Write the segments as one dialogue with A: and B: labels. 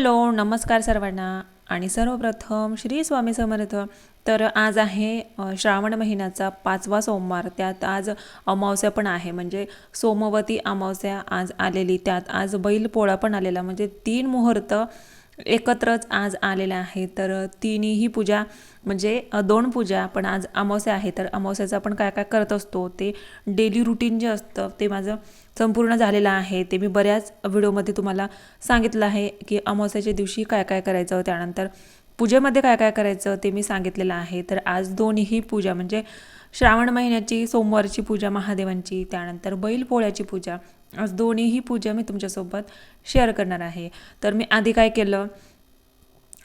A: Hello नमस्कार सर्वांना. आणि सर्वप्रथम श्री स्वामी समर्थ. तर आज आहे श्रावण महिन्याचा पाचवा सोमवार. त्यात आज अमावस्या पण आहे. म्हणजे सोमवती अमावस्या आज आलेली. त्यात आज बैलपोळा पण आलेला. म्हणजे तीन मुहूर्त एकत्रच आज आलेल्या आहे. तर तिन्ही पूजा म्हणजे दोन पूजा पण आज अमावस्या आहे. तर अमावस्याचं आपण काय काय करत असतो? ते डेली रुटीन जे असतं ते माझं संपूर्ण झालेलं आहे. ते मी बऱ्याच व्हिडिओमध्ये तुम्हाला सांगितलं आहे की अमावस्याच्या दिवशी काय काय करायचं त्यानंतर पूजेमध्ये काय काय करायचं ते मी सांगितलेलं आहे. तर आज दोन्ही पूजा म्हणजे श्रावण महिन्याची सोमवारची पूजा महादेवांची त्यानंतर बैलपोळ्याची पूजा आज दोन्हीही पूजा मी तुमच्यासोबत शेअर करणार आहे. तर मी आधी काय केलं?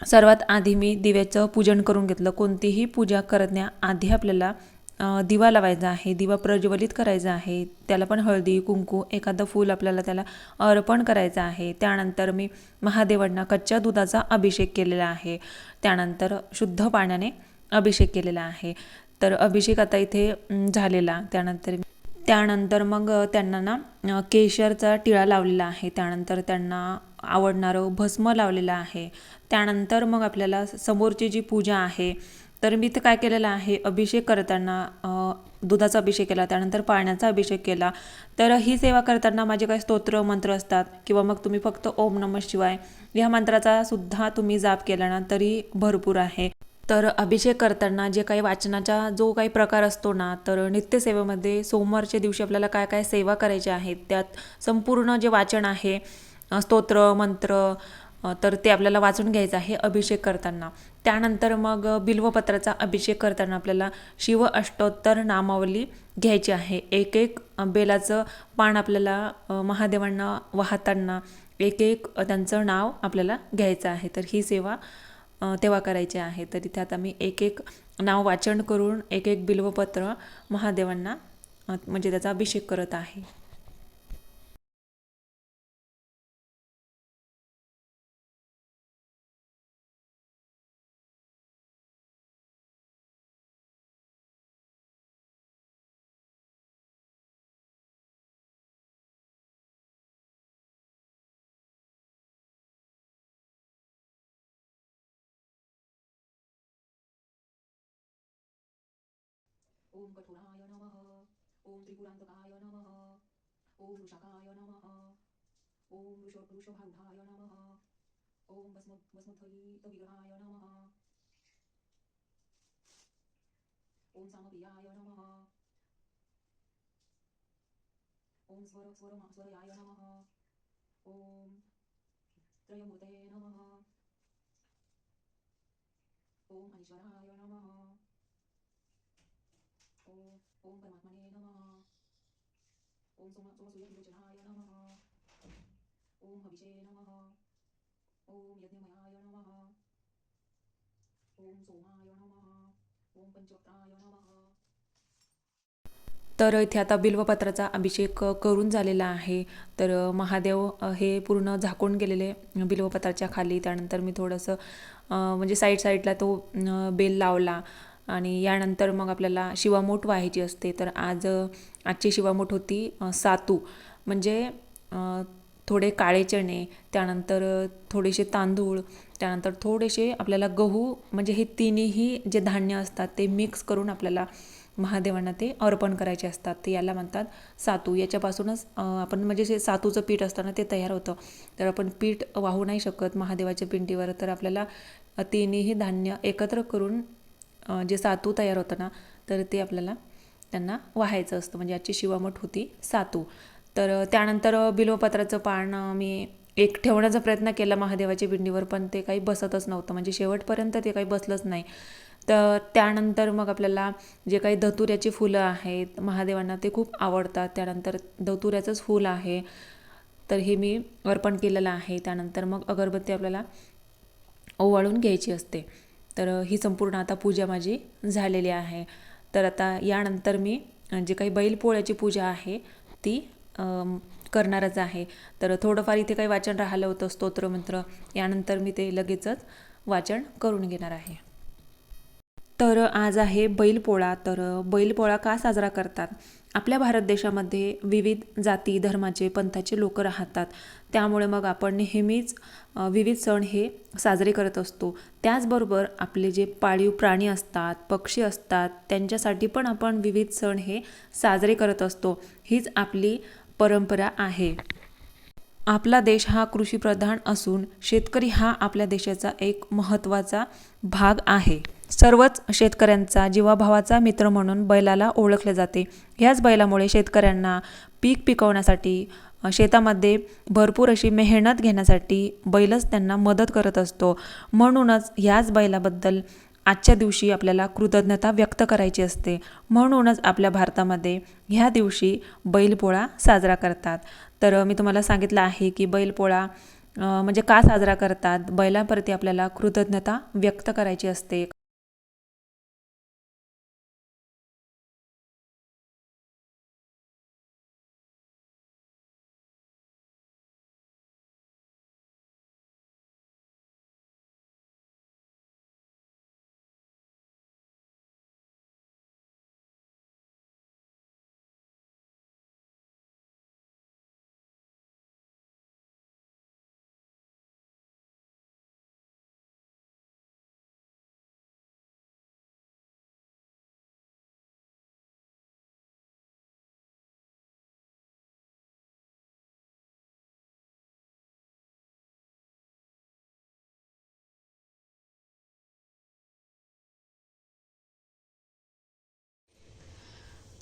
A: सर्वात आधी मी दिव्याचं पूजन करून घेतलं. कोणतीही पूजा करण्याआधी आपल्याला दिवा लावायचा आहे दिवा प्रज्वलित करायचा आहे त्याला पण हळदी कुंकू एखादं फूल आपल्याला त्याला अर्पण करायचं आहे. त्यानंतर मी महादेवांना कच्च्या दुधाचा अभिषेक केलेला आहे. त्यानंतर शुद्ध पाण्याने अभिषेक केलेला आहे. तर अभिषेक आता इथे झालेला. त्यानंतर त्यानंतर मग त्यांना ना केशरचा टिळा लावलेला आहे. त्यानंतर त्यांना आवडणारं भस्म लावलेलं आहे. त्यानंतर मग आपल्याला समोरची जी पूजा आहे तर मी इथं काय केलेलं आहे अभिषेक करताना दुधाचा अभिषेक केला त्यानंतर पाण्याचा अभिषेक केला. तर ही सेवा करताना माझे काही स्तोत्र मंत्र असतात किंवा मग तुम्ही फक्त ओम नम शिवाय या मंत्राचा सुद्धा तुम्ही जाप केला ना तरी भरपूर आहे. तर अभिषेक करताना जे काही वाचनाचा जो काही प्रकार असतो ना तर नित्यसेवेमध्ये सोमवारच्या दिवशी आपल्याला काय काय सेवा करायच्या आहेत त्यात संपूर्ण जे वाचन आहे स्तोत्र मंत्र तर ते आपल्याला वाचून घ्यायचं आहे अभिषेक करताना. त्यानंतर मग बिल्वपत्राचा अभिषेक करताना आपल्याला शिव अष्टोत्तर नामावली घ्यायची आहे. एक एक बेलाचं पान आपल्याला महादेवांना वाहताना एक एक त्यांचं नाव आपल्याला घ्यायचं आहे. तर ही सेवा तेव्हा करायचे आहे. तरी त्यात आम्ही एक एक नाव वाचन करून एक एक बिल्वपत्र महादेवांना म्हणजे त्याचा अभिषेक करत आहे.
B: ओम कठोराय नम ॐ त्रिपुरांतकाय नमः ॐ वृषकाय नमः ॐ वृष वृषभारूढाय नमः ॐ भस्म भस्मध्वलितविग्रहाय नमः सामप्रियाय नम ओम स्वर स्वर स्वरयाय नमः ॐ त्रयमूर्तये नमः ओम ऐश्वराय नमः ओम परमात्मने नमः ओम सोम सोमसूर्यविलोचनाय नमः ओम हविषे नमः ओम यज्ञमयाय नमः ओम सोमाय नमः ओम पंचवक्त्राय नमः
A: तर इथे आता बिल्वपत्राचा अभिषेक करून झालेला आहे. तर महादेव हे पूर्ण झाकून गेलेले बिल्वपत्राच्या खाली. त्यानंतर मी थोडंसं म्हणजे साईड साईडला तो बेल लावला. आणि यानंतर मग आपल्याला शिवामोठ व्हायची असते. तर आज आजची शिवामोठ होती सातू. म्हणजे थोडे काळे चणे त्यानंतर थोडेसे तांदूळ त्यानंतर थोडेसे आपल्याला गहू म्हणजे हे तिन्ही जे धान्य असतात ते मिक्स करून आपल्याला महादेवांना ते अर्पण करायचे असतात. ते याला म्हणतात सातू. याच्यापासूनच आपण म्हणजे जे सातूचं पीठ असतं ना ते तयार होतं. तर आपण पीठ वाहू नाही शकत महादेवाच्या पिंडीवर. तर आपल्याला तिन्ही धान्य एकत्र करून जे सातू तयार होतं ना तर ते आपल्याला त्यांना वाहायचं असतं. म्हणजे आजची शिवामठ होती सातू. तर त्यानंतर बिलोपत्राचं बिल्वपत्राचं पान मी एक ठेवण्याचा प्रयत्न केला महादेवाच्या पिंडीवर पण ते काही बसतच नव्हतं. म्हणजे शेवटपर्यंत ते काही बसलंच नाही. तर त्यानंतर मग आपल्याला जे काही धतुऱ्याची फुलं आहेत महादेवांना ते खूप आवडतात. त्यानंतर धतुऱ्याचंच फूल आहे. तर हे मी अर्पण केलेलं आहे. त्यानंतर मग अगरबत्ती आपल्याला ओवाळून घ्यायची असते. तर ही संपूर्ण आता पूजा माझी झालेली आहे. तर आता यानंतर मी जे काही बैलपोळ्याची पूजा आहे ती करणारच आहे. तर थोडंफार इथे काही वाचन राहिलं होतं स्तोत्रमंत्र. यानंतर मी ते लगेचच वाचन करून घेणार आहे. तर आज आहे बैलपोळा. तर बैलपोळा का साजरा करतात? आपल्या भारत देशामध्ये विविध जाती धर्माचे पंथाचे लोक राहतात. त्यामुळे मग आपण नेहमीच विविध सण हे साजरे करत असतो. त्याचबरोबर आपले जे पाळीव प्राणी असतात पक्षी असतात त्यांच्यासाठी पण आपण विविध सण हे साजरे करत असतो. हीच आपली परंपरा आहे. आपला देश हा कृषीप्रधान असून शेतकरी हा आपल्या देशाचा एक महत्त्वाचा भाग आहे. सर्वच शेतकऱ्यांचा जीवाभावाचा मित्र म्हणून बैलाला ओळखले जाते. ह्याच बैलामुळे शेतकऱ्यांना पीक पिकवण्यासाठी शेतामध्ये भरपूर अशी मेहनत घेण्यासाठी बैलच त्यांना मदत करत असतो. म्हणूनच ह्याच बैलाबद्दल आजच्या दिवशी आपल्याला कृतज्ञता व्यक्त करायची असते. म्हणूनच आपल्या भारतामध्ये ह्या दिवशी बैलपोळा साजरा करतात. तर मी तुम्हाला सांगितलं आहे की बैलपोळा म्हणजे का साजरा करतात? बैलांप्रती आपल्याला कृतज्ञता व्यक्त करायची असते.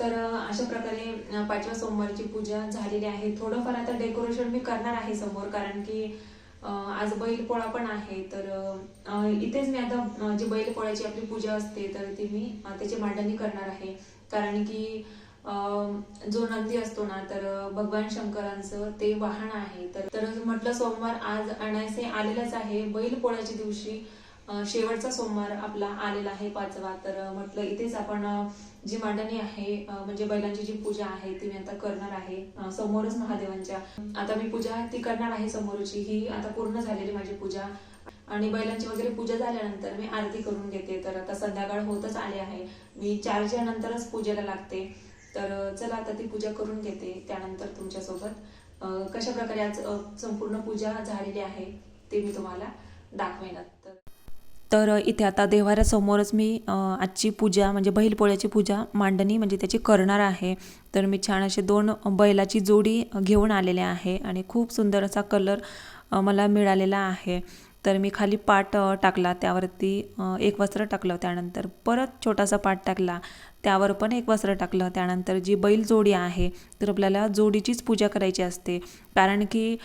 B: तर अशा प्रकारे पाचव्या सोमवारची पूजा झालेली आहे. थोडंफार आता डेकोरेशन मी करणार आहे समोर कारण की आज बैलपोळा पण आहे. तर इथेच मी आता जी बैलपोळ्याची आपली पूजा असते तर ती मी त्याची मांडणी करणार आहे. कारण की जो नंदी असतो ना तर भगवान शंकरांचं ते वाहन आहे. तर तर म्हटलं सोमवार आज आणायचे आलेलंच आहे. बैलपोळ्याच्या दिवशी शेवटचा सोमवार आपला आलेला आहे पाचवा तर म्हटलं इथेच आपण जी मांडणी आहे म्हणजे बैलांची जी पूजा आहे ती मी आता करणार आहे समोरच महादेवांच्या. आता मी पूजा ती करणार आहे समोरची ही आता पूर्ण झालेली माझी पूजा. आणि बैलांची वगैरे पूजा झाल्यानंतर मी आरती करून घेते. तर आता संध्याकाळ होतच आली आहे. मी चारच्या नंतरच पूजेला लागते. तर चला आता ती पूजा करून घेते त्यानंतर तुमच्यासोबत. कशा प्रकारे आज संपूर्ण पूजा झालेली आहे ते मी तुम्हाला दाखवेन. तर
A: इथे आता देवाऱ्यासमोरच मी आजची पूजा म्हणजे बैलपोळ्याची पूजा मांडणी म्हणजे त्याची करणार आहे. तर मी छान असे दोन बैलाची जोडी घेऊन आलेले आहे आणि खूप सुंदर असा कलर मला मिळालेला आहे. तर मी खाली पाट टाकला त्यावरती एक वस्त्र टाकलं त्यानंतर परत छोटासा पाट टाकला त्यावर पण एक वस्त्र टाकलं त्यानंतर जी बैल जोडी आहे तर आपल्याला जोडीचीच पूजा करायची असते. कारण की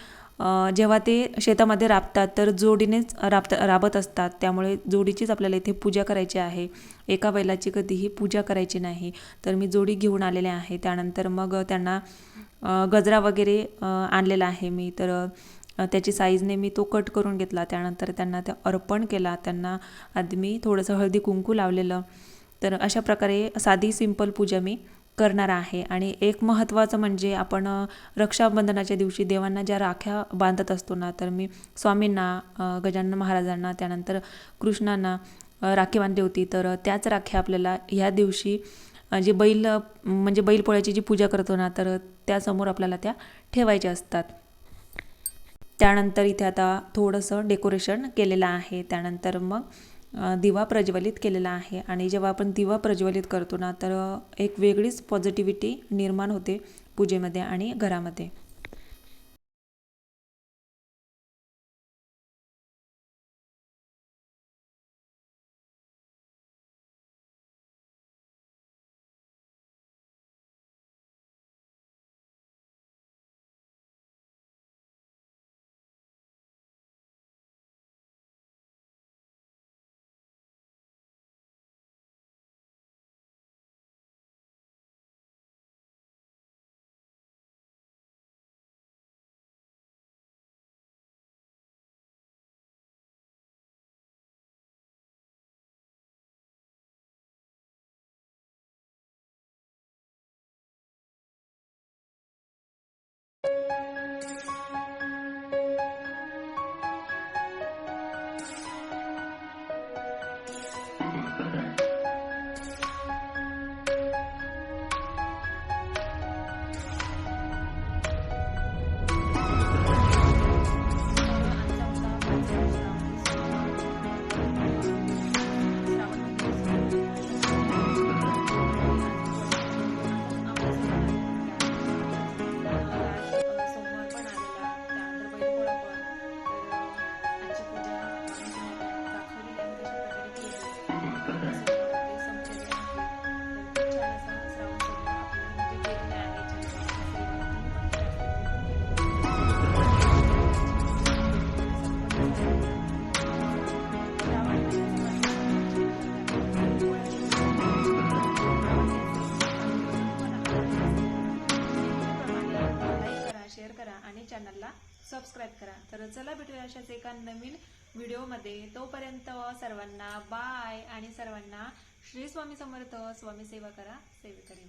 A: जेव्हा ते शेतामध्ये राबतात तर जोडीनेच राबत राबत असतात. त्यामुळे जोडीचीच आपल्याला इथे पूजा करायची आहे. एका बैलाची कधीही पूजा करायची नाही. तर मी जोडी घेऊन आलेले आहे. त्यानंतर मग त्यांना गजरा वगैरे आणलेला आहे मी. तर त्याची साईजने मी तो कट करून घेतला. त्यानंतर त्यांना ते अर्पण केला. त्यांना आधी मी थोडंसं हळदी कुंकू लावलेलं. तर अशा प्रकारे साधी सिंपल पूजा मी करणार आहे. आणि एक महत्त्वाचं म्हणजे आपण रक्षाबंधनाच्या दिवशी देवांना ज्या राख्या बांधत असतो ना तर मी स्वामींना गजानन महाराजांना त्यानंतर कृष्णांना राखी बांधली होती. तर त्याच राख्या आपल्याला ह्या दिवशी जे बैल म्हणजे बैलपोळ्याची जी पूजा करतो ना तर त्यासमोर आपल्याला त्या ठेवायच्या असतात. त्यानंतर इथे आता थोडंसं डेकोरेशन केलेलं आहे. त्यानंतर मग दिवा प्रज्वलित केलेला आहे. आणि जेव्हा आपण दिवा प्रज्वलित करतो ना तर एक वेगळीच पॉझिटिव्हिटी निर्माण होते पूजेमध्ये आणि घरामध्ये. चॅनलला सबस्क्राईब करा. तर चला भेटूया अशाच एका नवीन व्हिडिओमध्ये. तोपर्यंत सर्वांना बाय आणि सर्वांना श्री स्वामी समर्थ. स्वामी सेवा करा. सेवेकरी